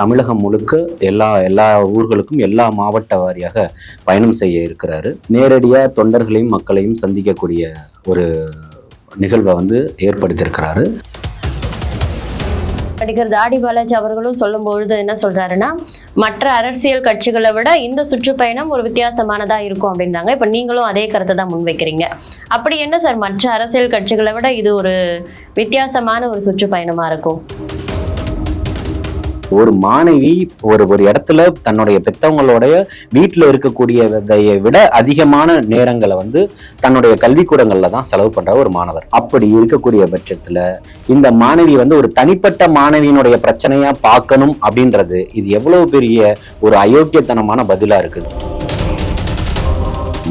தமிழகம் முழுக்க எல்லா எல்லா ஊர்களுக்கும் எல்லா மாவட்ட வாரியாக பயணம் செய்ய இருக்கிறாரு. நேரடியாக தொண்டர்களையும் மக்களையும் சந்திக்கக்கூடிய ஒரு நிகழ்வை வந்து ஏற்படுத்தியிருக்கிறாரு. நடிகர் தாடி பாலாஜி அவர்களும் சொல்லும்பொழுது என்ன சொல்றாருன்னா மற்ற அரசியல் கட்சிகளை விட இந்த சுற்றுப்பயணம் ஒரு வித்தியாசமானதா இருக்கும் அப்படின்றாங்க இப்ப நீங்களும் அதே கருத்தை தான் முன்வைக்கிறீங்க. அப்படி என்ன சார்? மற்ற அரசியல் கட்சிகளை விட இது ஒரு வித்தியாசமான ஒரு சுற்றுப்பயணமா இருக்கும்? ஒரு மாணவி ஒரு ஒரு இடத்துல தன்னுடைய பெத்தவங்களுடைய வீட்டில் இருக்கக்கூடியதை விட அதிகமான நேரங்களை வந்து தன்னுடைய கல்விக்கூடங்களில் தான் செலவு பண்ற ஒரு மாணவர். அப்படி இருக்கக்கூடிய பட்சத்துல இந்த மாணவி வந்து ஒரு தனிப்பட்ட மாணவியினுடைய பிரச்சனையா பார்க்கணும் அப்படின்றது இது எவ்வளவு பெரிய ஒரு அயோக்கியத்தனமான பதிலா இருக்குது.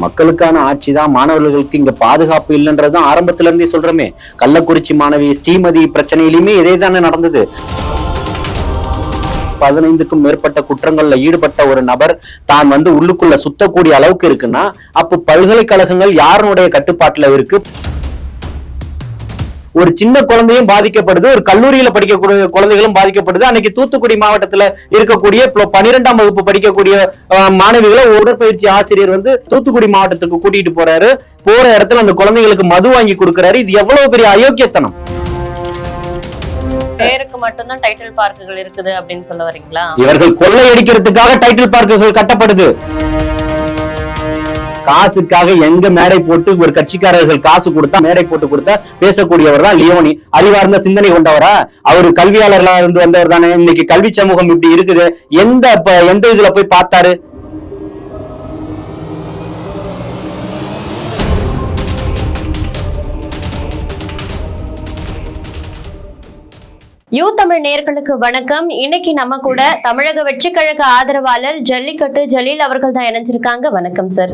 மக்களுக்கான ஆட்சி தான் மாணவர்களுக்கு இங்க பாதுகாப்பு இல்லைன்றதுதான் ஆரம்பத்துல இருந்தே சொல்றோமே. கள்ளக்குறிச்சி மாணவி ஸ்ரீமதி பிரச்சனையிலுமே இதே தானே நடந்தது. பதினைந்துக்கும் மேற்பட்ட குற்றங்கள்ல ஈடுபட்ட ஒரு நபர் தான் வந்து உள்ளுக்குள்ள சுத்தக்கூடிய அளவுக்கு இருக்குன்னா அப்போ பல்கலைக்கழகங்கள் யாருனுடைய கட்டுப்பாட்டுல இருக்கு? ஒரு சின்ன குழந்தையும் பாதிக்கப்படுது ஒரு கல்லூரியில படிக்கக்கூடிய குழந்தைகளும் பாதிக்கப்படுது. அன்னைக்கு தூத்துக்குடி மாவட்டத்துல இருக்கக்கூடிய பனிரெண்டாம் பன்னிரெண்டாம் வகுப்பு படிக்கக்கூடிய மாணவிகளை உடற்பயிற்சி ஆசிரியர் வந்து தூத்துக்குடி மாவட்டத்துக்கு கூட்டிட்டு போறாரு. போற இடத்துல அந்த குழந்தைகளுக்கு மது வாங்கி கொடுக்கறாரு. இது எவ்வளவு பெரிய அயோக்கியத்தனம்? பேருக்கு மட்டும்தான் டைட்டில் பார்க்குகள் இருக்குது அப்படின்னு சொல்ல வரீங்களா? இவர்கள் கொள்ளையடிக்கிறதுக்காக டைட்டில் பார்க்குகள் கட்டப்படுது. காசுக்காக எங்க மேடை போட்டு ஒரு கட்சிக்காரர்கள் காசு கொடுத்தா மேடை போட்டு கொடுத்தா பேசக்கூடியவர் தான் லியோனி. அறிவார்ந்த சிந்தனை கொண்டவரா? அவர் கல்வியாளர்களா இருந்து வந்தவர் தானே. இன்னைக்கு கல்வி சமூகம் இப்படி இருக்குது. எந்த எந்த இதுல போய் பார்த்தாரு? யூ தமிழ் நேர்களுக்கு வணக்கம். இன்னைக்கு நம்ம கூட தமிழக வெற்றி கழக ஆதரவாளர் ஜல்லிக்கட்டு ஜலீல் அவர்கள் தான் இணைஞ்சிருக்காங்க. வணக்கம் சார்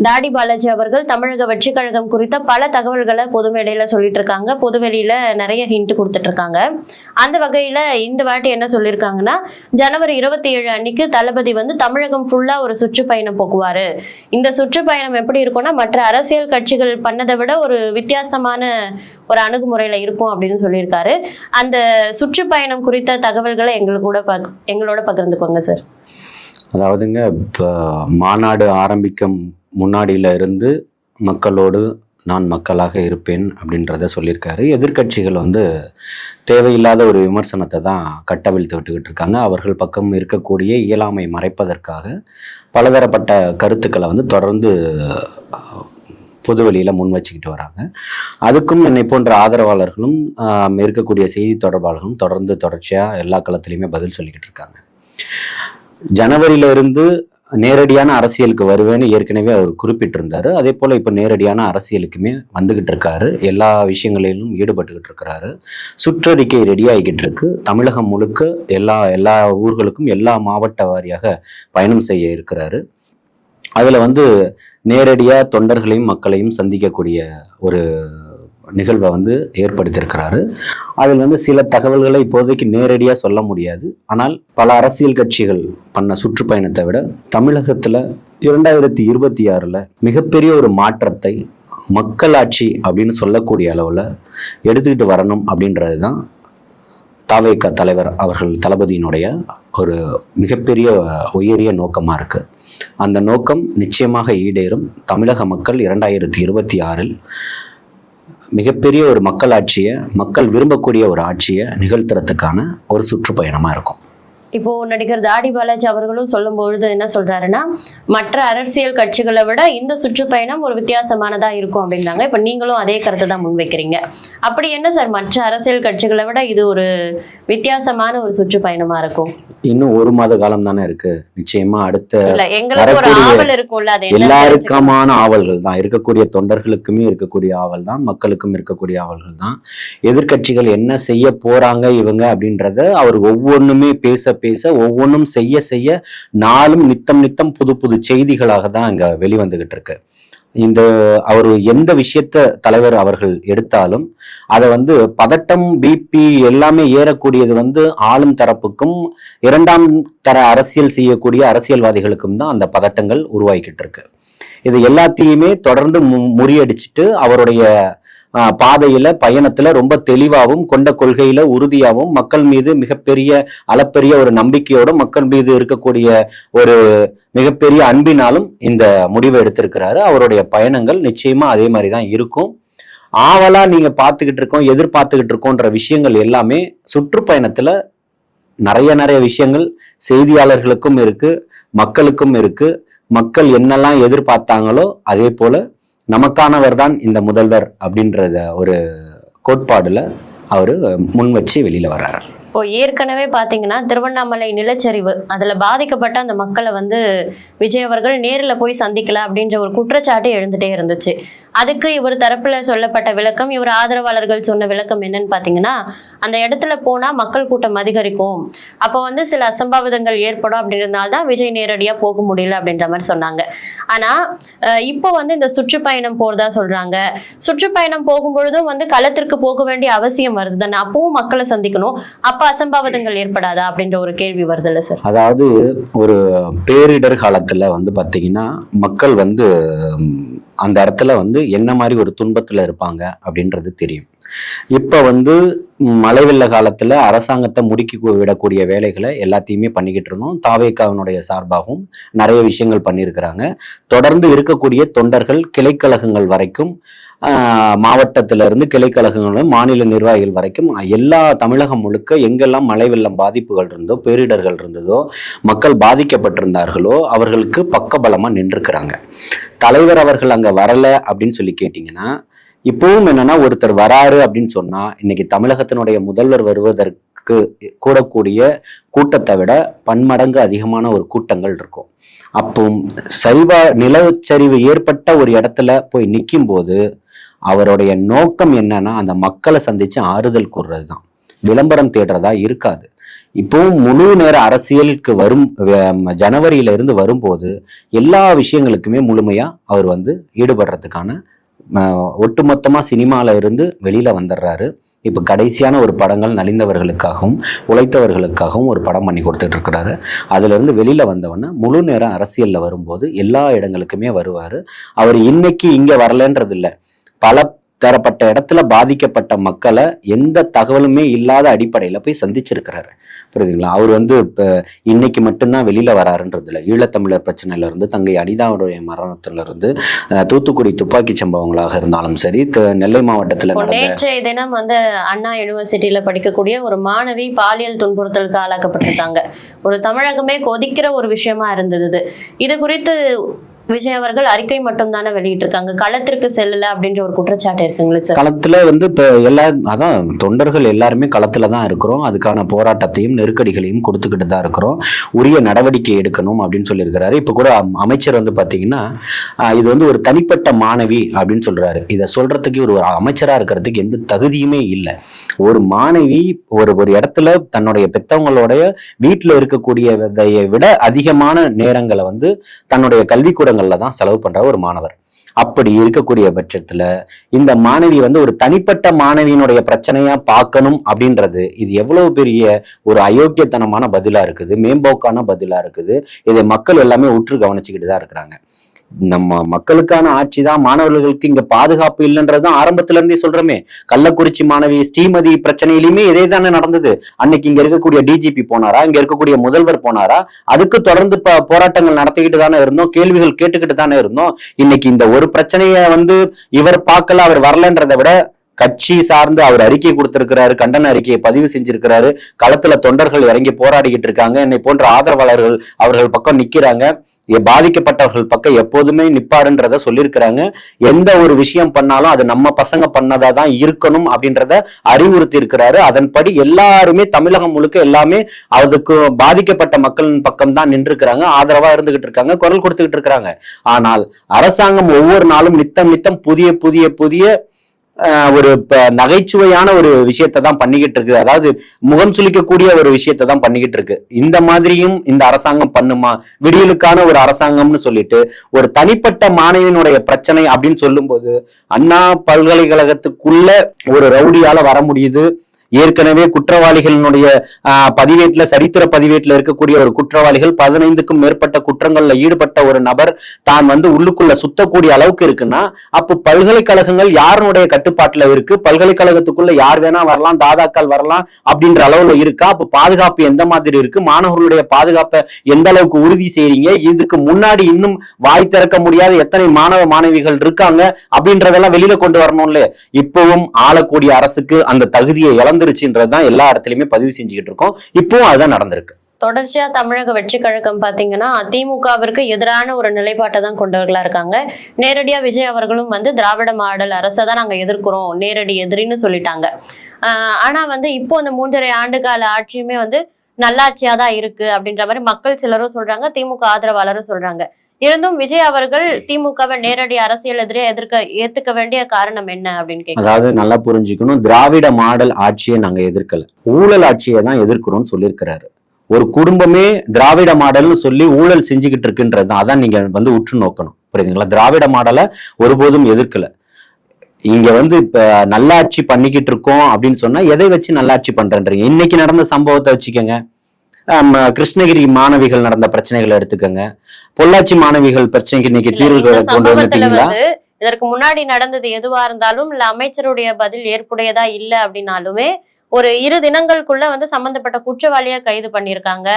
வாழ்த்துக்கள் தாடி பாலாஜி அவர்கள் தமிழக வெற்றி கழகம் குறித்த பல தகவல்களை பொது மேடையில சொல்லிட்டு இருக்காங்க. பொதுவெளியில நிறைய ஹிண்ட் கொடுத்துட்டு இருக்காங்க. அந்த வகையில இந்த வாட்டி என்ன சொல்லியிருக்காங்கன்னா ஜனவரி இருபத்தி ஏழு அன்னைக்கு தளபதி வந்து தமிழகம் ஃபுல்லா ஒரு சுற்றுப்பயணம் போக்குவாரு. இந்த சுற்றுப்பயணம் எப்படி இருக்கும்னா மற்ற அரசியல் கட்சிகள் பண்ணதை விட ஒரு வித்தியாசமான ஒரு அணுகுமுறையில இருக்கும் அப்படின்னு சொல்லியிருக்காரு. அந்த சுற்றுப்பயணம் குறித்த தகவல்களை எங்களுக்கு கூட பக்- எங்களோட பகிர்ந்துக்கோங்க சார். அதாவதுங்க இப்போ மாநாடு ஆரம்பிக்கும் முன்னாடியில இருந்து மக்களோடு நான் மக்களாக இருப்பேன் அப்படின்றத சொல்லியிருக்காரு. எதிர்க்கட்சிகள் வந்து தேவையில்லாத ஒரு விமர்சனத்தை தான் கட்டவிழ்த்து விட்டுக்கிட்டு இருக்காங்க. அவர்கள் பக்கம் இருக்கக்கூடிய இயலாமை மறைப்பதற்காக பலதரப்பட்ட கருத்துக்களை வந்து தொடர்ந்து பொதுவெளியில் முன் வச்சுக்கிட்டு வராங்க. அதுக்கும் என்னை போன்ற ஆதரவாளர்களும் இருக்கக்கூடிய செய்தி தொடர்பாளர்களும் தொடர்ந்து தொடர்ச்சியாக எல்லா களத்துலேயுமே பதில் சொல்லிக்கிட்டு இருக்காங்க. ஜனவரியில இருந்து நேரடியான அரசியலுக்கு வருவேன்னு ஏற்கனவே அவர் குறிப்பிட்டிருந்தாரு. அதே போல இப்போ நேரடியான அரசியலுக்குமே வந்துகிட்டு இருக்காரு. எல்லா விஷயங்களிலும் ஈடுபட்டுக்கிட்டு இருக்கிறாரு. சுற்றறிக்கை ரெடி ஆகிக்கிட்டு இருக்கு. தமிழகம் முழுக்க எல்லா எல்லா ஊர்களுக்கும் எல்லா மாவட்ட வாரியாக பயணம் செய்ய இருக்கிறாரு. அதுல வந்து நேரடியா தொண்டர்களையும் மக்களையும் சந்திக்கக்கூடிய ஒரு நிகழ்வை வந்து ஏற்படுத்தியிருக்கிறாரு. அதில் வந்து சில தகவல்களை இப்போதைக்கு நேரடியாக சொல்ல முடியாது. ஆனால் பல அரசியல் கட்சிகள் பண்ண சுற்றுப்பயணத்தை விட தமிழகத்தில் இரண்டாயிரத்தி இருபத்தி ஆறில் மிகப்பெரிய ஒரு மாற்றத்தை மக்களாட்சி அப்படின்னு சொல்லக்கூடிய அளவில் எடுத்துக்கிட்டு வரணும் அப்படின்றது தான் தாவேக தலைவர் அவர்கள் தளபதியினுடைய ஒரு மிகப்பெரிய உயரிய நோக்கமாக இருக்குது அந்த நோக்கம் நிச்சயமாக ஈடேறும். தமிழக மக்கள் இரண்டாயிரத்தி இருபத்தி ஆறில் மிகப்பெரிய ஒரு மக்களாட்சியை மக்கள் விரும்பக்கூடிய ஒரு ஆட்சியை நிகழ்த்துறதுக்கான ஒரு சுற்றுப்பயணமாக இருக்கும். இப்போ நடிகர் தாடி பாலாஜி அவர்களும் சொல்லும் பொழுது என்ன சொல்றாருன்னா மற்ற அரசியல் கட்சிகளை விட இந்த சுற்றுப்பயணம் ஒரு வித்தியாசமானதா இருக்கும் அப்படின்றாங்க இப்ப நீங்களும் அதே கருத்தை தான் முன்வைக்கிறீங்க. அப்படி என்ன சார் மற்ற அரசியல் கட்சிகளை விட இது ஒரு வித்தியாசமான ஒரு சுற்றுப்பயணமா இருக்கும்? இன்னும் ஒரு மாத காலம் தானே இருக்கு. நிச்சயமா அடுத்த இல்ல எங்களுக்கு ஒரு வரக்கூடிய ஆவல் இருக்கும்ல அது என்ன எல்லாருக்கமான ஆவல்கள் தான். இருக்கக்கூடிய தொண்டர்களுக்குமே இருக்கக்கூடிய ஆவல் தான் மக்களுக்கும் இருக்கக்கூடிய ஆவல்கள் தான். எதிர்க்கட்சிகள் என்ன செய்ய போறாங்க இவங்க அப்படின்றத அவர் ஒவ்வொன்றுமே பேச பேச ஒவ்வொன்றும் செய்ய செய்ய நாளும் நித்தம் நித்தம் புது புது செய்திகளாக தான் இங்க வெளிவந்துகிட்டு இருக்கு. இந்த அவர் எந்த விஷயத்த தலைவர் அவர்கள் எடுத்தாலும் அதை வந்து பதட்டம் பிபி எல்லாமே ஏறக்கூடியது வந்து ஆளும் தரப்புக்கும் இரண்டாம் தர அரசியல் செய்யக்கூடிய அரசியல்வாதிகளுக்கும் தான் அந்த பதட்டங்கள் உருவாகிக்கிட்டு இருக்கு. இது எல்லாத்தையுமே தொடர்ந்து மு- முறியடிச்சிட்டு அவருடைய பாதையில பயணத்துல ரொம்ப தெளிவாகவும் கொண்ட கொள்கையில உறுதியாகவும் மக்கள் மீது மிகப்பெரிய அளப்பெரிய ஒரு நம்பிக்கையோடும் மக்கள் மீது இருக்கக்கூடிய ஒரு மிகப்பெரிய அன்பினாலும் இந்த முடிவை எடுத்திருக்கிறாரு. அவருடைய பயணங்கள் நிச்சயமா அதே மாதிரி தான் இருக்கும். ஆவலா நீங்க பார்த்துக்கிட்டு இருக்கோம் எதிர்பார்த்துக்கிட்டு இருக்கோன்ற விஷயங்கள் எல்லாமே சுற்றுப்பயணத்துல நிறைய நிறைய விஷயங்கள் செய்தியாளர்களுக்கும் இருக்கு மக்களுக்கும் இருக்கு. மக்கள் என்னெல்லாம் எதிர்பார்த்தாங்களோ அதே போல நமக்கானவர் தான் இந்த முதல்வர் அப்படின்றத ஒரு கோட்பாடுல அவர் முன் வச்சு வெளியில வர்றாரு. இப்போ ஏற்கனவே பாத்தீங்கன்னா திருவண்ணாமலை நிலச்சரிவு அதுல பாதிக்கப்பட்ட அந்த மக்களை வந்து விஜய் அவர்கள் நேரில் போய் சந்திக்கல அப்படின்ற ஒரு குற்றச்சாட்டு எழுந்துட்டே இருந்துச்சு. அதுக்கு இவர் தரப்புல சொல்லப்பட்ட விளக்கம் இவர் ஆதரவாளர்கள் சொன்ன விளக்கம் என்னன்னு பார்த்தீங்கன்னா அந்த இடத்துல போனா மக்கள் கூட்டம் அதிகரிக்கும். அப்போ வந்து சில அசம்பாவிதங்கள் ஏற்படும் அப்படின்றதுனால தான் விஜய் நேரடியா போக முடியல அப்படின்ற மாதிரி சொன்னாங்க. ஆனா அஹ், இப்போ வந்து இந்த சுற்றுப்பயணம் போறதா சொல்றாங்க. சுற்றுப்பயணம் போகும்பொழுதும் வந்து களத்திற்கு போக வேண்டிய அவசியம் வருது தானே. அப்பவும் மக்களை சந்திக்கணும். அப்ப அசம்பாவிதங்கள் ஏற்படாதா அப்படின்ற ஒரு கேள்வி வருதுல்ல சார்? அதாவது ஒரு பேரிடர் காலத்துல வந்து பாத்தீங்கன்னா மக்கள் வந்து அந்த இடத்துல வந்து என்ன மாதிரி ஒரு துன்பத்துல இருப்பாங்க அப்படின்றது தெரியும். இப்ப வந்து மழை வெள்ள காலத்துல அரசாங்கத்தை முடுக்கி விடக்கூடிய வேலைகளை எல்லாத்தையுமே பண்ணிக்கிட்டு இருந்தோம். தாவேக்காவினுடைய சார்பாகவும் நிறைய விஷயங்கள் பண்ணியிருக்கிறாங்க. தொடர்ந்து இருக்கக்கூடிய தொண்டர்கள் கிளைக்கழகங்கள் வரைக்கும் ஆஹ், கிளைக்கழகங்களும் இருந்து கிளைக்கழகங்கள் மாநில நிர்வாகிகள் வரைக்கும் எல்லா தமிழகம் முழுக்க எங்கெல்லாம் மழை வெள்ளம் பாதிப்புகள் இருந்தோ பேரிடர்கள் இருந்ததோ மக்கள் பாதிக்கப்பட்டிருந்தார்களோ அவர்களுக்கு பக்கபலமா நின்றுக்கிறாங்க தலைவர் அவர்கள் அங்க வரல அப்படின்னு சொல்லி கேட்டிங்கன்னா இப்பவும் என்னன்னா ஒருத்தர் வராரு அப்படின்னு சொன்னா இன்னைக்கு தமிழகத்தினுடைய முதல்வர் வருவதற்கு கூடக்கூடிய கூட்டத்தை விட பன்மடங்கு அதிகமான ஒரு கூட்டங்கள் இருக்கும். அப்போ சரிவா நிலச்சரிவு ஏற்பட்ட ஒரு இடத்துல போய் நிற்கும் போது அவருடைய நோக்கம் என்னன்னா அந்த மக்களை சந்திச்சு ஆறுதல் கூறுறது தான் விளம்பரம் தேடுறதா இருக்காது. இப்போவும் முழு நேர அரசியலுக்கு வரும் ஜனவரியில இருந்து வரும்போது எல்லா விஷயங்களுக்குமே முழுமையா அவர் வந்து ஈடுபடுறதுக்கான ஒட்டுமொத்தமாக சினிமாவில் இருந்து வெளியில் வந்துடுறாரு இப்போ கடைசியான ஒரு படங்கள் நலிந்தவர்களுக்காகவும் உழைத்தவர்களுக்காகவும் ஒரு படம் பண்ணி கொடுத்துட்டு இருக்கிறாரு அதுலேருந்து வெளியில் வந்தவொடனே முழு நேரம் அரசியலில் வரும்போது எல்லா இடங்களுக்குமே வருவார். அவர் இன்னைக்கு இங்கே வரலன்றது இல்லை பல தரப்பட்ட இடத்துல பாதிக்கப்பட்ட மக்களை எந்த தகவலுமே இல்லாத அடிப்படையில போய் சந்திச்சிருக்கிறாரு. புரியுதுங்களா? அவர் வந்து இப்ப இன்னைக்கு மட்டும்தான் வெளியில வராருன்றது இல்லை. ஈழத்தமிழர் பிரச்சனையில இருந்து தங்கை அனிதாவுடைய மரணத்துல இருந்து அஹ், தூத்துக்குடி துப்பாக்கி சம்பவங்களாக இருந்தாலும் சரி நெல்லை மாவட்டத்துல நேற்றைய தினம் வந்து அண்ணா யூனிவர்சிட்டியில படிக்கக்கூடிய ஒரு மாணவி பாலியல் துன்புறுத்தலுக்கு ஆளாக்கப்பட்டிருக்காங்க. ஒரு தமிழகமே கொதிக்கிற ஒரு விஷயமா இருந்தது. இது குறித்து விஜய் அவர்கள் அறிக்கை மட்டும் தானே வெளியிட்டிருக்காங்க? களத்திற்கு செல்லல அப்படின்ற ஒரு குற்றச்சாட்டு இருக்குங்களா சார். களத்துல வந்து இப்ப எல்லா அதான் தொண்டர்கள் எல்லாருமே களத்துல தான் இருக்கிறோம். அதுக்கான போராட்டத்தையும் நெருக்கடிகளையும் கொடுத்துக்கிட்டு தான் இருக்கிறோம். உரிய நடவடிக்கை எடுக்கணும் அப்படின்னு சொல்லியிருக்கிறாரு. இப்ப கூட அமைச்சர் வந்து பாத்தீங்கன்னா இது வந்து ஒரு தனிப்பட்ட மாணவி அப்படின்னு சொல்றாரு. இதை சொல்றதுக்கு ஒரு அமைச்சரா இருக்கிறதுக்கு எந்த தகுதியுமே இல்லை. ஒரு மாணவி ஒரு ஒரு இடத்துல தன்னுடைய பெத்தவங்களுடைய வீட்டுல இருக்கக்கூடியதை விட அதிகமான நேரங்களை வந்து தன்னுடைய கல்விக்கூடங்கள்ல தான் செலவு பண்ற ஒரு மாணவர். அப்படி இருக்கக்கூடிய பட்சத்துல இந்த மாணவி வந்து ஒரு தனிப்பட்ட மாணவியினுடைய பிரச்சனையா பார்க்கணும் அப்படின்றது இது எவ்வளவு பெரிய ஒரு அயோக்கியத்தனமான பதிலா இருக்குது மேம்போக்கான பதிலா இருக்குது இதை மக்கள் எல்லாமே உற்று கவனிச்சுக்கிட்டு தான் இருக்கிறாங்க. நம்ம மக்களுக்கான ஆட்சி தான் மாணவர்களுக்கு இங்க பாதுகாப்பு இல்லைன்றதுதான் ஆரம்பத்துல இருந்தே சொல்றோமே. கள்ளக்குறிச்சி மாணவி ஸ்ரீமதி பிரச்சனையிலுமே இதே தானே நடந்தது. அன்னைக்கு இங்க இருக்கக்கூடிய டிஜிபி போனாரா? இங்க இருக்கக்கூடிய முதல்வர் போனாரா? அதுக்கு தொடர்ந்து போராட்டங்கள் நடத்திக்கிட்டு தானே இருந்தோம். கேள்விகள் கேட்டுக்கிட்டு தானே இருந்தோம். இன்னைக்கு இந்த ஒரு பிரச்சனைய வந்து இவர் பார்க்கல அவர் வரலன்றதை விட கட்சி சார்ந்து அவர் அறிக்கை கொடுத்திருக்கிறாரு கண்டன அறிக்கையை பதிவு செஞ்சிருக்கிறாரு. களத்துல தொண்டர்கள் இறங்கி போராடிக்கிட்டு இருக்காங்க. என்னை போன்ற ஆதரவாளர்கள் அவர்கள் பக்கம் நிக்கிறாங்க. பாதிக்கப்பட்டவர்கள் பக்கம் எப்போதுமே நிப்பாருன்றத சொல்லியிருக்கிறாங்க. எந்த ஒரு விஷயம் பண்ணாலும் அது நம்ம பசங்க பண்ணதா தான் இருக்கணும் அப்படின்றத அறிவுறுத்தி இருக்கிறாரு அதன்படி எல்லாருமே தமிழகம் முழுக்க எல்லாமே அதுக்கு பாதிக்கப்பட்ட மக்களின் பக்கம் தான் நின்று இருக்கிறாங்க ஆதரவா இருந்துகிட்டு இருக்காங்க குரல் கொடுத்துக்கிட்டு இருக்கிறாங்க. ஆனால் அரசாங்கம் ஒவ்வொரு நாளும் நித்தம் நித்தம் புதிய புதிய புதிய ஒரு நகைச்சுவையான ஒரு விஷயத்தை தான் பண்ணிக்கிட்டு இருக்குது. அதாவது முகம் சுளிக்கக்கூடிய ஒரு விஷயத்தை தான் பண்ணிக்கிட்டு இருக்கு. இந்த மாதிரியும் இந்த அரசாங்கம் பண்ணுமா? விடியலுக்கான ஒரு அரசாங்கம்னு சொல்லிட்டு ஒரு தனிப்பட்ட மாணவியினுடைய பிரச்சனை அப்படின்னு சொல்லும்போது அண்ணா பல்கலைக்கழகத்துக்குள்ள ஒரு ரவுடியால வர முடியுது. ஏற்கனவே குற்றவாளிகளினுடைய ஆஹ், பதிவேட்டுல சரித்திர பதிவேட்டில் இருக்கக்கூடிய ஒரு குற்றவாளிகள் பதினைந்துக்கும் மேற்பட்ட குற்றங்கள்ல ஈடுபட்ட ஒரு நபர் தான் வந்து உள்ளுக்குள்ள சுத்தக்கூடிய அளவுக்கு இருக்குன்னா அப்போ பல்கலைக்கழகங்கள் யாருடைய கட்டுப்பாட்டுல இருக்கு? பல்கலைக்கழகத்துக்குள்ள யார் வேணா வரலாம் தாதாக்கள் வரலாம் அப்படின்ற அளவுல இருக்கா? அப்போ பாதுகாப்பு எந்த மாதிரி இருக்கு? மாணவர்களுடைய பாதுகாப்பை எந்த அளவுக்கு உறுதி செய்றீங்க? இதுக்கு முன்னாடி இன்னும் வாய் திறக்க முடியாத எத்தனை மாணவ மாணவிகள் இருக்காங்க அப்படின்றதெல்லாம் வெளியில கொண்டு வரணும்ல இப்பவும் ஆளக்கூடிய அரசுக்கு அந்த தகுதியை இழந்துருச்சுன்றதுதான் எல்லா இடத்துலையுமே பதிவு செஞ்சுக்கிட்டு இருக்கோம். இப்பவும் அதுதான் நடந்திருக்கு. தொடர்ச்சியா தமிழக வெற்றி கழகம் பாத்தீங்கன்னா அதிமுகவிற்கு எதிரான ஒரு நிலைப்பாட்டை தான் கொண்டவர்களா இருக்காங்க. நேரடியா விஜய் அவர்களும் வந்து திராவிட மாடல் அரசை தான் நாங்க எதிர்க்கிறோம். நேரடி எதிரின்னு சொல்லிட்டாங்க. ஆஹ் ஆனா வந்து இப்போ அந்த மூன்றரை ஆண்டு கால ஆட்சியுமே வந்து நல்லாட்சியா தான் இருக்கு அப்படின்ற மாதிரி மக்கள் சிலரும் சொல்றாங்க திமுக ஆதரவாளரும் சொல்றாங்க. இருந்தும் விஜய் அவர்கள் திமுகவை நேரடி அரசியல் எதிரே எதிர்க்க ஏத்துக்க வேண்டிய காரணம் என்ன அப்படின்னு கேட்க அதாவது நல்லா புரிஞ்சுக்கணும். திராவிட மாடல் ஆட்சியை நாங்க எதிர்க்கல. ஊழல் ஆட்சியை தான் எதிர்க்கிறோம்னு சொல்லியிருக்கிறாரு. ஒரு குடும்பமே திராவிட மாடல்னு சொல்லி ஊழல் செஞ்சுக்கிட்டு இருக்குன்றது தான். அதான் நீங்க வந்து உற்று நோக்கணும். புரியுதுங்களா? திராவிட மாடலை ஒருபோதும் எதிர்க்கல. இங்க வந்து இப்ப நல்லாட்சி பண்ணிக்கிட்டு இருக்கோம் அப்படின்னு சொன்னா எதை வச்சு நல்லாட்சி பண்றேன்றீங்க? இன்னைக்கு நடந்த சம்பவத்தை வச்சுக்கோங்க. கிருஷ்ணகிரி மாணவிகள் நடந்த பிரச்சனைகளை எடுத்துக்கோங்க. பொள்ளாச்சி மாணவிகள் பிரச்சனைக்கு இன்னைக்கு தீர்வு கொண்டு வந்துட்டீங்களா? இதற்கு முன்னாடி நடந்தது எதுவா இருந்தாலும் இல்ல அமைச்சருடைய பதில் ஏற்புடையதா இல்ல அப்படின்னாலுமே ஒரு இரு தினங்களுக்குள்ள வந்து சம்பந்தப்பட்ட குற்றவாளியை கைது பண்ணியிருக்காங்க.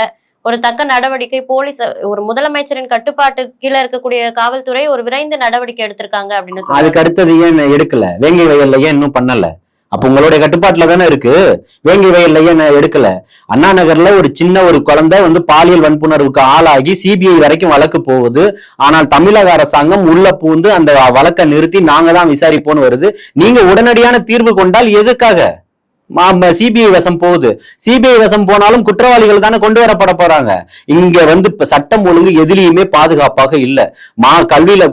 ஒரு தக்க நடவடிக்கை போலீஸ் ஒரு முதலமைச்சரின் கட்டுப்பாட்டு கீழே இருக்கக்கூடிய காவல்துறை ஒரு விரைந்து நடவடிக்கை எடுத்திருக்காங்க அப்படின்னு அதுக்கு அடுத்தது ஏன் எடுக்கல? வேங்கை வயல்ல ஏன் இன்னும் பண்ணல? அப்ப உங்களுடைய கட்டுப்பாட்டுல தானே இருக்கு? வேங்கை வயல்ல ஏன் எடுக்கல? அண்ணா நகர்ல ஒரு சின்ன ஒரு குழந்தை வந்து பாலியல் வன்புணர்வுக்கு ஆளாகி சிபிஐ வரைக்கும் வழக்கு போகுது. ஆனால் தமிழக அரசாங்கம் உள்ள பூந்து அந்த வழக்கை நிறுத்தி நாங்க தான் விசாரிப்போம்னு வருது. நீங்க உடனடியான தீர்வு கொண்டால் எதுக்காக? சிபிஐ வசம் போகுது. சிபிஐ வசம் போனாலும் குற்றவாளிகள் தானே கொண்டு வரப்பட போறாங்க. இங்க வந்து இப்ப சட்டம் ஒழுங்கு எதிலையுமே பாதுகாப்பாக இல்ல. மா கல்வியில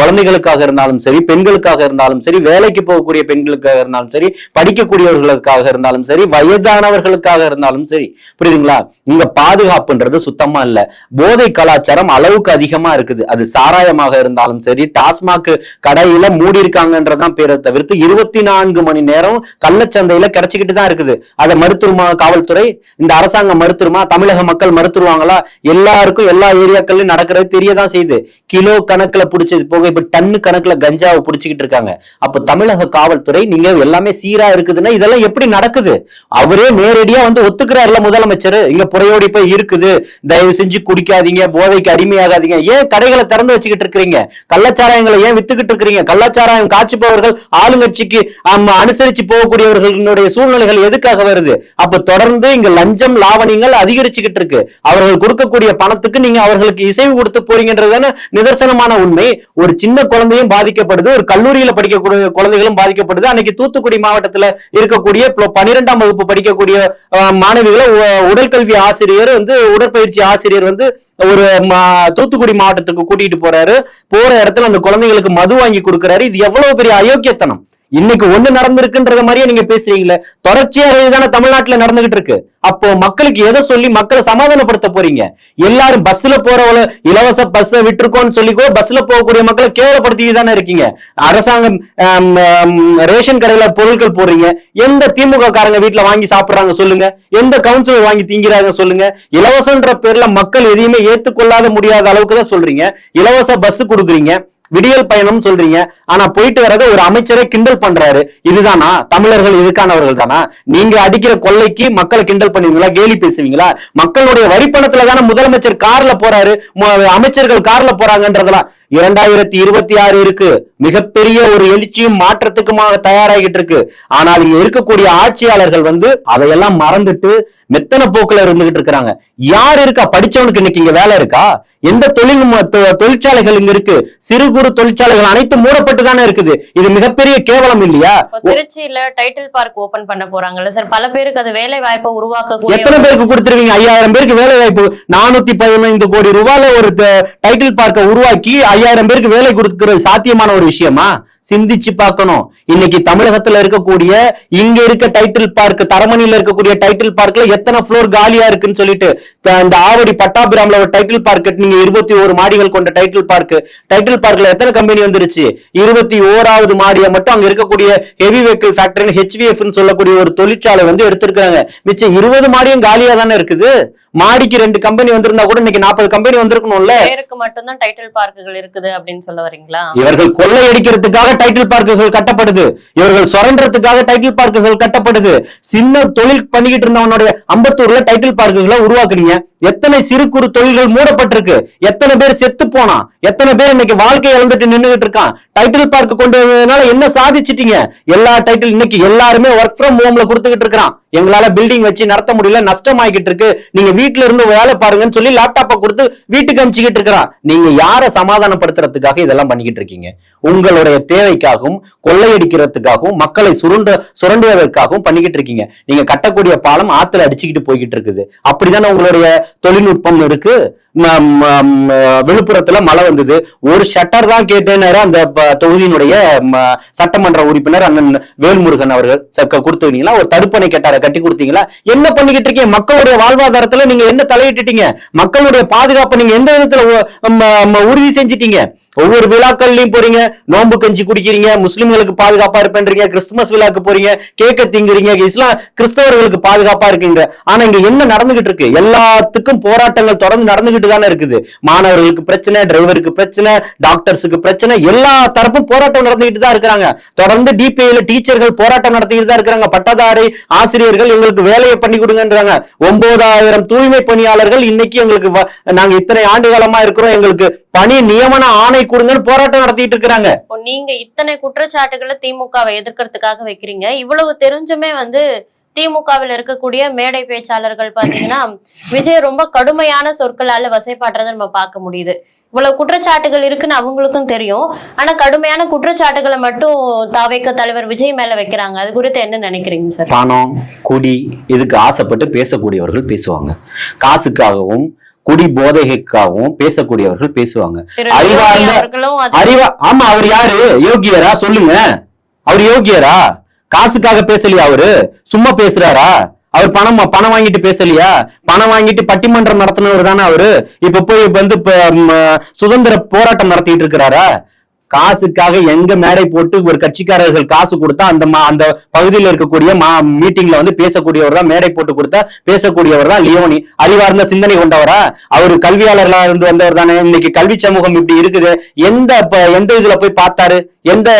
குழந்தைகளுக்காக இருந்தாலும் சரி பெண்களுக்காக இருந்தாலும் சரி வேலைக்கு போகக்கூடிய பெண்களுக்காக இருந்தாலும் சரி படிக்கக்கூடியவர்களுக்காக இருந்தாலும் சரி வயதானவர்களுக்காக இருந்தாலும் சரி. புரியுதுங்களா? இங்க பாதுகாப்புன்றது சுத்தமா இல்ல. போதை கலாச்சாரம் அளவுக்கு அதிகமா இருக்குது. அது சாராயமாக இருந்தாலும் சரி டாஸ்மாக் கடையில மூடி இருக்காங்கன்றதான் பேரை தவிர்த்து இருபத்தி நான்கு மணி நேரம் கள்ளச்சந்தையில கிடைச்சிக்கிட்டு தான் இருக்குது. அதை மறுத்துருமா காவல்துறை? இந்த அரசாங்கம் மறுத்துருமா? தமிழக மக்கள் மறுத்துருவாங்களா? எல்லாருக்கும் எல்லா ஏரியாக்கள்லயும் நடக்கிறது தெரியதான் செய்யுது. கிலோ கணக்குல பிடிச்சது போக இப்ப டன்னு கணக்குல கஞ்சாவை பிடிச்சிக்கிட்டு இருக்காங்க. அப்ப தமிழக காவல்துறை நீங்க எல்லாமே சீரா இருக்குதுன்னா இதெல்லாம் எப்படி நடக்குது? அவரே நேரடியா வந்து ஒத்துக்கிறாருல முதலமைச்சர். இங்க புறையோடி போய் இருக்குது. தயவு செஞ்சு குடிக்காதீங்க போதைக்கு அடிமையாகாதீங்க. ஏன் கடைகளை திறந்து வச்சுக்கிட்டு இருக்கிறீங்க? கள்ளச்சாராயங்களை ஏன் வித்துக்கிட்டு இருக்கிறீங்க? கள்ளச்சாராயம் காய்ச்சுபவர்கள் ஆளுங்கட்சிக்கு அனுசரிச்சு போகக்கூடியவர்களுடைய சூழ்நிலைகள் எதுக்காக வருது அப்ப தொடர்ந்து இங்க லஞ்சம் லாவணியங்கள் அதிகரிச்சுக்கிட்டு இருக்கு. அவர்கள் கொடுக்கக்கூடிய பணத்துக்கு நீங்க அவர்களுக்கு இசைவு கொடுத்து போறீங்கன்றதான நிதர்சனமான உண்மை. ஒரு சின்ன குழந்தையும் பாதிக்கப்படுது ஒரு கல்லூரியில படிக்கக்கூடிய குழந்தைகளும் பாதிக்கப்படுது. அன்னைக்கு தூத்துக்குடி மாவட்டத்துல இருக்கக்கூடிய ப- பன்னிரெண்டாம் வகுப்பு படிக்கக்கூடிய மாணவிகளை உடற்கல்வி ஆசிரியர் வந்து உடற்பயிற்சி ஆசிரியர் வந்து ஒரு மா- தூத்துக்குடி மாவட்டத்துக்கு கூட்டிட்டு போறாரு. போற இடத்துல அந்த குழந்தைகளுக்கு மது வாங்கி கொடுக்கறாரு. இது எவ்வளவு பெரிய அயோக்கியத்தனம். இன்னைக்கு ஒண்ணு நடந்திருக்குன்றத மாதிரியே நீங்க பேசுறீங்களே. தொடர்ச்சியாக இதுதானே தமிழ்நாட்டுல நடந்துகிட்டு இருக்கு. அப்போ மக்களுக்கு எதை சொல்லி மக்களை சமாதானப்படுத்த போறீங்க? எல்லாரும் பஸ்ல போறவள இலவச பஸ் விட்டுருக்கோம்னு சொல்லி கூட பஸ்ல போகக்கூடிய மக்களை கேவலப்படுத்தி தானே இருக்கீங்க. அரசாங்கம் ரேஷன் கடையில பொருட்கள் போடுறீங்க. எந்த திமுக காரங்க வீட்டுல வாங்கி சாப்பிடுறாங்க சொல்லுங்க. எந்த கவுன்சிலர் வாங்கி திங்கிறாங்க சொல்லுங்க. இலவசன்ற பேர்ல மக்கள் எதையுமே ஏத்துக்கொள்ளாத முடியாத அளவுக்கு தான் சொல்றீங்க. இலவச பஸ் கொடுக்குறீங்க. விடியல் பயணம் சொல்றீங்க. ஆனா போயிட்டு வரத ஒரு அமைச்சரை கிண்டல் பண்றாரு. இதுதானா? தமிழர்கள் இதுக்கானவர்கள் தானா நீங்க அடிக்கிற கொள்ளைக்கு மக்களை கிண்டல் பண்ணுவீங்களா? கேலி பேசுவீங்களா? மக்களுடைய வரிப்பணத்துல தானே முதலமைச்சர் கார்ல போறாரு. மு- அமைச்சர்கள் கார்ல போறாங்கன்றதெல்லாம். இரண்டாயிரத்தி இருபத்தி ஆறு இருக்கு. மிகப்பெரிய ஒரு எழுச்சியும் மாற்றத்துக்குமாக தயாராகிட்டு இருக்கு. ஆனால் இங்க இருக்கக்கூடிய ஆட்சியாளர்கள் வந்து அதையெல்லாம் மறந்துட்டு மெத்தன போக்குல இருந்துகிட்டு இருக்கிறாங்க. யார் இருக்கா? படிச்சவனுக்கு இன்னைக்கு இங்க வேலை இருக்கா? எந்த தொழில் தொழிற்சாலைகள் இங்க இருக்கு? சிறு குறு தொழிற்சாலைகள் அனைத்தும் மூடப்பட்டு தானே இருக்குது. இது மிகப்பெரிய கேவலம் இல்லையா? திருச்சியில டைட்டில் பார்க் ஓபன் பண்ண போறாங்கல்ல சார். பல பேருக்கு அது வேலை வாய்ப்பை உருவாக்கக்கூடிய எத்தனை பேருக்கு கொடுத்துருவீங்க? ஐயாயிரம் பேருக்கு வேலை வாய்ப்பு. நானூத்தி பதினைந்து கோடி ரூபாயில ஒரு டைட்டில் பார்க்க உருவாக்கி ஐயாயிரம் பேருக்கு வேலை கொடுக்கிறது சாத்தியமான ஒரு விஷயமா? சிந்திச்சு பார்க்கணும். இன்னைக்கு தமிழகத்துல இருக்கக்கூடிய இங்க இருக்க டைட்டில் பார்க் தரமணியில இருக்கக்கூடிய டைட்டில் பார்க்ல எத்தனை ஃப்ளோர் காலியா இருக்குன்னு சொல்லிட்டு இந்த ஆவடி பட்டாபிராம்ல ஒரு டைட்டில் பார்க் நீங்க இருபத்தி ஒரு மாடிகள் கொண்ட டைட்டில் பார்க் டைட்டில் பார்க்ல எத்தனை கம்பெனி வந்துருச்சு? இருபத்தி ஓராவது மாடியை மட்டும் அங்க இருக்கக்கூடிய ஹெவி வெஹிக்கிள் ஃபேக்டரி ஹெச்விஎஃப் சொல்லக்கூடிய ஒரு தொழிற்சாலை வந்து எடுத்திருக்காங்க மிச்சம் இருபது மாடியும் காலியா தானே இருக்குது? மாடிக்கு ரெண்டு கம்பெனி வந்திருந்தா கூட இன்னைக்கு நாற்பது கம்பெனி வந்திருக்கணும்ல? பேருக்கு மட்டும்தான் டைட்டில் பார்க்குகள் இருக்குது அப்படின்னு சொல்ல வரீங்களா? இவர்கள் கொள்ளையடிக்கிறதுக்காக டைட்டில் பார்க்குகள் கட்டப்படுது. இவர்கள் சுரண்டத்துக்காக டைட்டில் பார்க்குகள் கட்டப்படுது. சின்ன தொழில் பண்ணிக்கிட்டு இருந்தவனுடைய அம்பத்தூர்ல டைட்டில் பார்க்குகளை உருவாக்குறீங்க. எத்தனை சிறு குறு தொழில்கள் மூடப்பட்டிருக்கு? எத்தனை பேர் செத்து போனா எத்தனை பேர் இன்னைக்கு வாழ்க்கை இழந்துட்டு நின்றுகிட்டு இருக்கான்? டைட்டில் பார்க்க கொண்டு வந்ததுனால என்ன சாதிச்சிட்டீங்க? எல்லா டைட்டில் இன்னைக்கு எல்லாருமே ஒர்க் ஃப்ரம் ஹோம்ல கொடுத்துக்கிட்டு இருக்கிறான். எங்களால பில்டிங் வச்சு நடத்த முடியல நஷ்டம் ஆகிட்டு இருக்கு. நீங்க வீட்டுல இருந்து வேலை பாருங்கன்னு சொல்லி லேப்டாப்பை கொடுத்து வீட்டுக்கு அமிச்சுக்கிட்டு இருக்கிறான். நீங்க யாரை சமாதானப்படுத்துறதுக்காக இதெல்லாம் பண்ணிக்கிட்டு இருக்கீங்க? உங்களுடைய தேவைக்காகவும் கொள்ளையடிக்கிறதுக்காகவும் மக்களை சுருண்ட சுரண்டுவதற்காகவும் பண்ணிக்கிட்டு இருக்கீங்க. நீங்க கட்டக்கூடிய பாலம் ஆத்துல அடிச்சுக்கிட்டு போய்கிட்டு இருக்குது. அப்படிதானே உங்களுடைய தொழில்நுட்பம் இருக்கு. விழுப்புரத்துல மழை வந்தது. ஒரு ஷட்டர் தான் கேட்டேனாரு அந்த தொகுதியினுடைய சட்டமன்ற உறுப்பினர் அண்ணன் வேல்முருகன் அவர்கள். சக்க கொடுத்துருந்தீங்களா ஒரு தடுப்பணை கேட்டார கட்டி கொடுத்தீங்களா? என்ன பண்ணிக்கிட்டு இருக்கீங்க? மக்களுடைய வாழ்வாதாரத்துல நீங்க என்ன தலையிட்டுட்டீங்க? மக்களுடைய பாதுகாப்பை நீங்க எந்த விதத்துல உறுதி செஞ்சிட்டீங்க? ஒவ்வொரு விழாக்கள்லயும் போறீங்க. நோன்பு கஞ்சி குடிக்கிறீங்க. முஸ்லிம்களுக்கு பாதுகாப்பா இருப்பேன்றீங்க. கிறிஸ்துமஸ் விழாக்கு போறீங்க. கேக்க திங்குறீங்க. இஸ்லாம் கிறிஸ்தவர்களுக்கு பாதுகாப்பா இருக்கீங்க. ஆனா இங்க என்ன நடந்துகிட்டு இருக்கு? எல்லாத்துக்கும் போராட்டங்கள் தொடர்ந்து நடந்துகிட்டு தானே இருக்குது. மாணவர்களுக்கு பிரச்சனை டிரைவருக்கு பிரச்சனை டாக்டர்ஸுக்கு பிரச்சனை எல்லா தரப்பும் போராட்டம் நடந்துகிட்டு தான் இருக்கிறாங்க. தொடர்ந்து டிபிஐல டீச்சர்கள் போராட்டம் நடத்திக்கிட்டு தான் இருக்கிறாங்க. பட்டதாரி ஆசிரியர்கள் எங்களுக்கு வேலையை பண்ணி கொடுங்கன்றாங்க. ஒன்பதாயிரம் தூய்மை பணியாளர்கள் இன்னைக்கு எங்களுக்கு வ- நாங்க இத்தனை ஆண்டு காலமா இருக்கிறோம். எங்களுக்கு பணி நியமன ஆணை கொடுங்கன்னு போராட்டம் நடத்திட்டு இருக்கிறாங்க. நீங்க இத்தனை குற்றச்சாட்டுகளை திமுகவை எதிர்க்கிறதுக்காக வைக்கிறீங்க. இவ்வளவு தெரிஞ்சுமே வந்து திமுகவில் இருக்கக்கூடிய மேடை பேச்சாளர்கள் பாத்தீங்கன்னா விஜய் ரொம்ப கடுமையான சொற்களால வசைப்பாடுறதை நம்ம பார்க்க முடியுது. இவ்வளவு குற்றச்சாட்டுகள் இருக்குன்னு அவங்களுக்கும் தெரியும். ஆனா கடுமையான குற்றச்சாட்டுகளை மட்டும் தாவேக்க தலைவர் விஜய் மேல வைக்கிறாங்க. அது குறித்து என்ன நினைக்கிறீங்க சார்? பணம் குடி இதுக்கு ஆசைப்பட்டு பேசக்கூடியவர்கள் பேசுவாங்க. காசுக்காகவும் குடி போதைக்காகவும் பேசக்கூடியவர்கள் பேசுவாங்க. அறிவார்ந்த அறிவா ஆமா அவர் யாரு? யோகியரா? சொல்லுங்க. அவர் யோகியரா? காசுக்காக பேசலையா அவரு? சும்மா பேசுறாரா? அவர் பணம் பணம் வாங்கிட்டு பேசலையா? பணம் வாங்கிட்டு பட்டிமன்றம் நடத்தினவர் தானே அவரு? இப்ப போய் வந்து சுதந்திர போராட்டம் நடத்திட்டு இருக்கிறாரா? காசுக்காக எங்க மேடை போட்டு ஒரு கட்சிக்காரர்கள் காசு கொடுத்தா அந்த மா- அந்த பகுதியில் இருக்கக்கூடிய மா மீட்டிங்ல வந்து பேசக்கூடியவர் தான் மேடை போட்டு கொடுத்தா பேசக்கூடியவர் தான் லியோனி. அறிவார்ந்த சிந்தனை கொண்டவரா? அவர் கல்வியாளர்களா இருந்து வந்தவர் தானே. இன்னைக்கு கல்வி சமூகம் இப்படி இருக்குது. எந்த எந்த இதுல போய் பார்த்தாரு? எந்த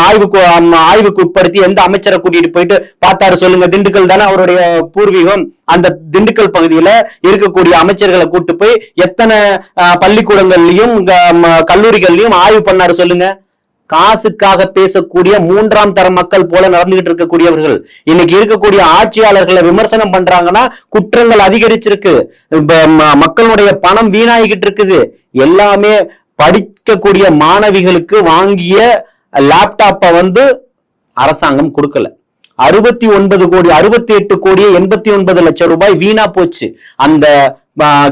ஆய்வுக்கு ஆய்வுக்கு உட்படுத்தி எந்த அமைச்சரை கூட்டிட்டு போயிட்டு பார்த்தாரு சொல்லுங்க. திண்டுக்கல் தானே அவருடைய பூர்வீகம். அந்த திண்டுக்கல் பகுதியில இருக்கக்கூடிய அமைச்சர்களை கூட்டு போய் எத்தனை பள்ளிக்கூடங்கள்லயும் கல்லூரிகள்லயும் ஆய்வு பண்ணாரு சொல்லுங்க. காசுக்காக பேசக்கூடிய மூன்றாம் தர மக்கள் போல நடந்துகிட்டு இருக்கக்கூடியவர்கள். இன்னைக்கு இருக்கக்கூடிய ஆட்சியாளர்களை விமர்சனம் பண்றாங்கன்னா குற்றங்கள் அதிகரிச்சிருக்கு. ம- மக்களுடைய பணம் வீணாகிக்கிட்டு இருக்குது. எல்லாமே படிக்கக்கூடிய மாணவிகளுக்கு வாங்கிய லேப்டாப்பை வந்து அரசாங்கம் கொடுக்கல. அறுபத்தி ஒன்பது கோடி அறுபத்தி எட்டு கோடியே எண்பத்தி ஒன்பது லட்சம் ரூபாய் வீணா போச்சு. அந்த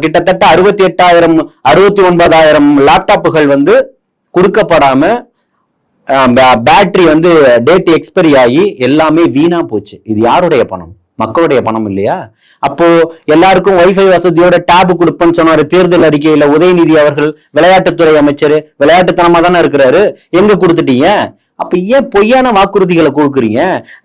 கிட்டத்தட்ட அறுபத்தி எட்டாயிரம் அறுபத்தி ஒன்பதாயிரம் லேப்டாப்புகள் வந்து கொடுக்கப்படாம பேட்டரி வந்து டேட் எக்ஸ்பைரி ஆகி எல்லாமே வீணா போச்சு. இது யாருடைய பணம்? மக்களுடைய பணம் இல்லையா? அப்போ எல்லாருக்கும் வைஃபை வசதியோட டேப் கொடுப்பேன்னு சொன்னாரு. தேர்தல் அறிக்கையில உதயநிதி அவர்கள் விளையாட்டுத்துறை அமைச்சர் விளையாட்டுத்தனமா தானே இருக்கிறாரு. எங்க கொடுத்துட்டீங்க? அப்ப ஏன் பொய்யான வாக்குறுதிகளை கொடுக்குறீங்க?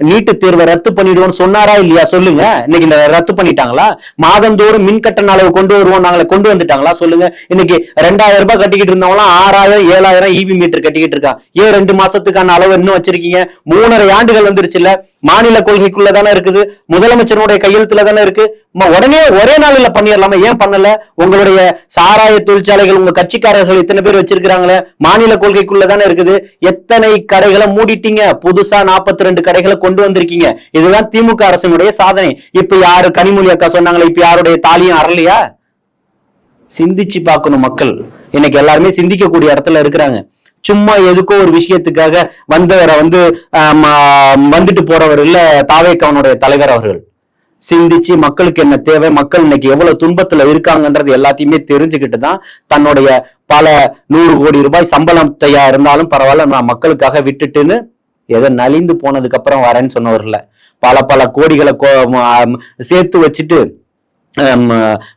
நீட்டு தேர்வை ரத்து பண்ணிடுவோம்னு சொன்னாரா இல்லையா? சொல்லுங்க. இன்னைக்கு இந்த ரத்து பண்ணிட்டாங்களா? மாதந்தோறும் மின் கட்டண அளவு கொண்டு வருவோம் நாங்களே கொண்டு வந்துட்டாங்களா? சொல்லுங்க. இன்னைக்கு ரெண்டாயிரம் ரூபாய் கட்டிக்கிட்டு இருந்தவங்களாம் ஆறாயிரம் ஏழாயிரம் இபி மீட்டர் கட்டிக்கிட்டு இருக்கான் ஏன் ரெண்டு மாசத்துக்கான அளவு இன்னும் வச்சிருக்கீங்க? மூணரை ஆண்டுகள் வந்துருச்சு இல்ல மாநில கொள்கைக்குள்ள தானே இருக்குது முதலமைச்சருடைய கையெழுத்துல தானே இருக்கு உடனே ஒரே நாளில் பண்ணிடலாமா ஏன் பண்ணல? உங்களுடைய சாராய தொழிற்சாலைகள் உங்க கட்சிக்காரர்கள் இத்தனை பேர் வச்சிருக்கிறாங்களே? மாநில கொள்கைக்குள்ள தானே இருக்குது. எத்தனை கடைகளை மூடிட்டீங்க? புதுசா 42 ரெண்டு கடைகளை கொண்டு வந்திருக்கீங்க. இதுதான் திமுக அரசினுடைய சாதனை. இப்ப யாரு கனிமொழி அக்கா சொன்னாங்களே இப்ப யாருடைய தாலியும் அறலையா? சிந்திச்சு பார்க்கணும் மக்கள். இன்னைக்கு எல்லாருமே சிந்திக்கக்கூடிய இடத்துல இருக்கிறாங்க. சும்மா எதுக்கோ ஒரு விஷயத்துக்காக வந்தவரை வந்து வந்துட்டு போறவர் இல்ல தாவேக்கவனுடைய தலைவர் அவர்கள். சிந்திச்சு மக்களுக்கு என்ன தேவை மக்கள் இன்னைக்கு எவ்வளவு துன்பத்துல இருக்காங்கன்றது எல்லாத்தையுமே தெரிஞ்சுக்கிட்டு தான் தன்னுடைய பல நூறு கோடி ரூபாய் சம்பளத்தையா இருந்தாலும் பரவாயில்ல நான் மக்களுக்காக விட்டுட்டுன்னு ஏதோ நலிந்து போனதுக்கு அப்புறம் வரேன்னு சொன்னவர்ல பல பல கோடிகளை கோ- சேர்த்து வச்சுட்டு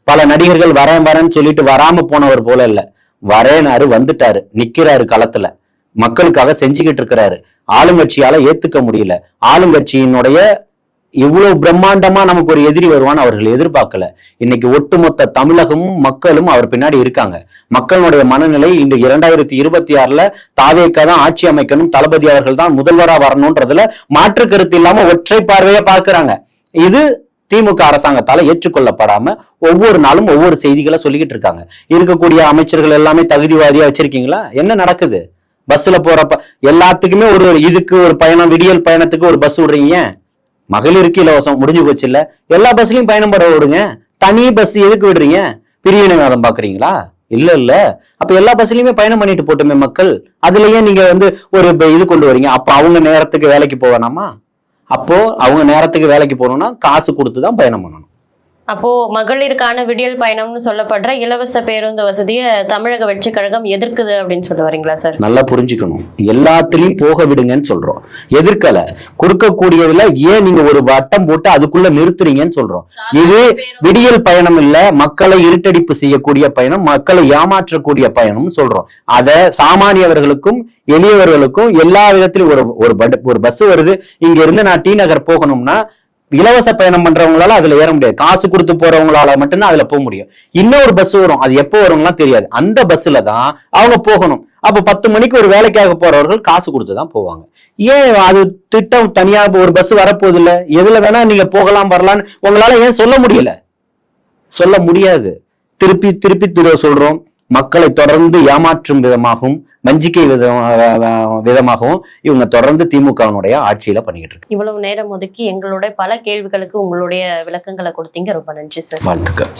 பல நடிகர்கள் வரேன் வரேன்னு சொல்லிட்டு வராம போனவர் போல இல்லை. வரேனாரு வந்துட்டாரு நிக்கிறாரு களத்துல. மக்களுக்காக செஞ்சுக்கிட்டு இருக்கிறாரு. ஆளுங்கட்சியால ஏத்துக்க முடியல. ஆளுங்கட்சியினுடைய இவ்வளவு பிரம்மாண்டமா நமக்கு ஒரு எதிரி வருவான்னு அவர்கள் எதிர்பார்க்கல. இன்னைக்கு ஒட்டுமொத்த தமிழகமும் மக்களும் அவர் பின்னாடி இருக்காங்க. மக்களுடைய மனநிலை இன்று இரண்டாயிரத்தி இருபத்தி ஆறுல தாவேக்கா தான் ஆட்சி அமைக்கணும் தளபதி அவர்கள் தான் முதல்வரா வரணும்ன்றதுல மாற்று கருத்து இல்லாம ஒற்றை பார்வையா பார்க்கிறாங்க. இது திமுக அரசாங்கத்தால ஏற்றுக்கொள்ளப்படாம ஒவ்வொரு நாளும் ஒவ்வொரு செய்திகளை சொல்லிக்கிட்டு இருக்காங்க. இருக்கக்கூடிய அமைச்சர்கள் எல்லாமே தகுதிவாதியா வச்சிருக்கீங்களா? என்ன நடக்குது? பஸ்ல போறப்ப எல்லாத்துக்குமே ஒரு இதுக்கு ஒரு பயணம் விடியல் பயணத்துக்கு ஒரு பஸ் விடுறீங்க. மகளிருக்கு இலவசம் முடிஞ்சு போச்சு இல்ல? எல்லா பஸ்லயும் பயணம் பட விடுங்க தனி பஸ் எதுக்கு விடுறீங்க? பிரிவினைவாதம் பாக்குறீங்களா? இல்ல இல்ல. அப்ப எல்லா பஸ்லயுமே பயணம் பண்ணிட்டு போட்டுமே மக்கள். அதுலயே நீங்க வந்து ஒரு இது கொண்டு வரீங்க. அப்ப அவங்க நேரத்துக்கு வேலைக்கு போவேனாமா அப்போ அவங்க நேரத்துக்கு வேலைக்கு போகணும்னா காசு கொடுத்து தான் பயணம் பண்ணணும். அப்போ மகளிருக்கான விடியல் பயணம்னு சொல்லப்படுற இலவச பேருந்து வசதியை தமிழக வெற்றி கழகம் எதிர்க்குது அப்படின்னு சொல்ல வரீங்களா சார்? நல்லா புரிஞ்சுக்கணும். எல்லாத்துலயும் போக விடுங்கன்னு சொல்றோம். எதிர்க்கல. கொடுக்கக்கூடியதுல ஏன் நீங்க ஒரு வட்டம் போட்டு அதுக்குள்ள நிறுத்துறீங்கன்னு சொல்றோம். இது விடியல் பயணம் இல்ல மக்களை இருட்டடிப்பு செய்யக்கூடிய பயணம் மக்களை ஏமாற்றக்கூடிய பயணம் சொல்றோம். அத சாமானியவர்களுக்கும் எளியவர்களுக்கும் எல்லா விதத்திலும் ஒரு ஒரு பட்- ஒரு பஸ் வருது. இங்க இருந்து நான் டி நகர் போகணும்னா இலவச பயணம் பண்றவங்களால அதுல ஏற முடியாது. காசு கொடுத்து போறவங்களால மட்டும்தான் அதுல போக முடியும். இன்னொரு பஸ் வரும். அது எப்போ வரும்லாம் தெரியாது. அந்த பஸ்ல தான் அவங்க போகணும். அப்ப பத்து மணிக்கு ஒரு வேலைக்காக போறவர்கள் காசு கொடுத்து தான் போவாங்க. ஏன் அது திட்டம் தனியா ஒரு பஸ் வரப்போகுது இல்ல எதுல வேணா நீங்க போகலாம் வரலாம்னு உங்களால ஏன் சொல்ல முடியல? சொல்ல முடியாது. திருப்பி திருப்பி திரு சொல்றோம். மக்களை தொடர்ந்து ஏமாற்றும் விதமாகவும் வஞ்சிக்கை விதம் விதமாகவும் இவங்க தொடர்ந்து திமுகவினுடைய ஆட்சியில பண்ணிக்கிட்டு இருக்கு. இவ்வளவு நேரம் ஒதுக்கி எங்களுடைய பல கேள்விகளுக்கு உங்களுடைய விளக்கங்களை கொடுத்தீங்க. ரொம்ப நன்றி சார். வாழ்த்துக்கள்.